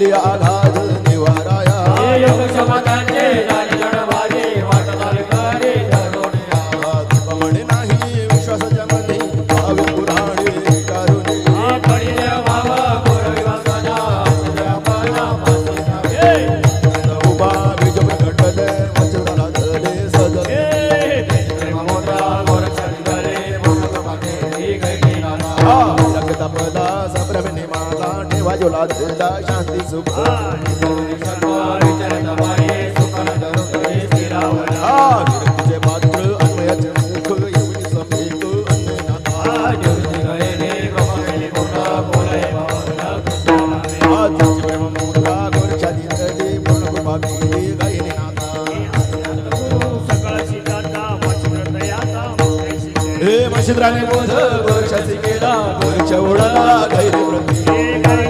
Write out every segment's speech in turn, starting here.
आली आघात निवाराया. हा तुका म्हणे नाही विश्वासाच्या मध्ये भाव पुराणे कारुणे. उभा बीज प्रकटले वचनाला धरले सजले. हा जगता पदा संभ्रमने माझा ठेवा जोला दिला हा हे मशिद्राने बोध गोरशाची केला वर्ष ओढाला धैर्य प्रती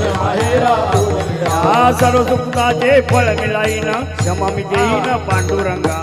सर्व सुखाचे फळ मिळाईन क्षमा मी देईन पांडुरंगा.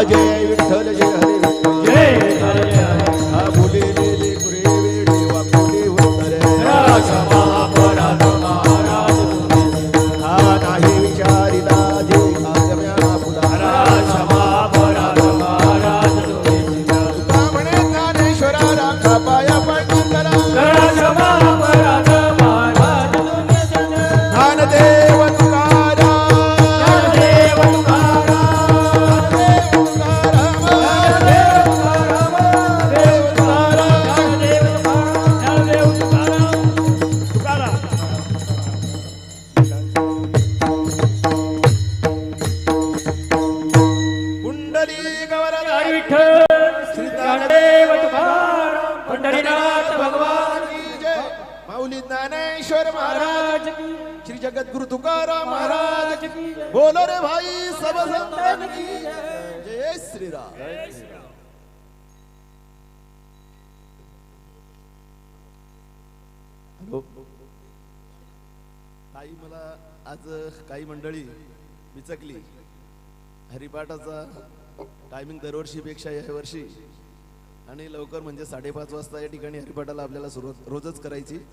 जय विठ्ठल जय हरे विठ्ठल कुंडली गवरला श्री ज्ञानदेव पंढरीनाथ भगवान की जय. माऊली ज्ञानेश्वर महाराज श्री जगद्गुरु तुकाराम महाराज बोलो रे भाई सब संतान की जय. जय श्री राम हॅलो. ताई मला आज काही मंडळी विचकली. हरिपाठाचा टायमिंग दरवर्षीपेक्षा या वर्षी. आणि लवकर म्हणजे साडेपाच वाजता या ठिकाणी हरिपाठाला आपल्याला सुरुवात रोजच करायची.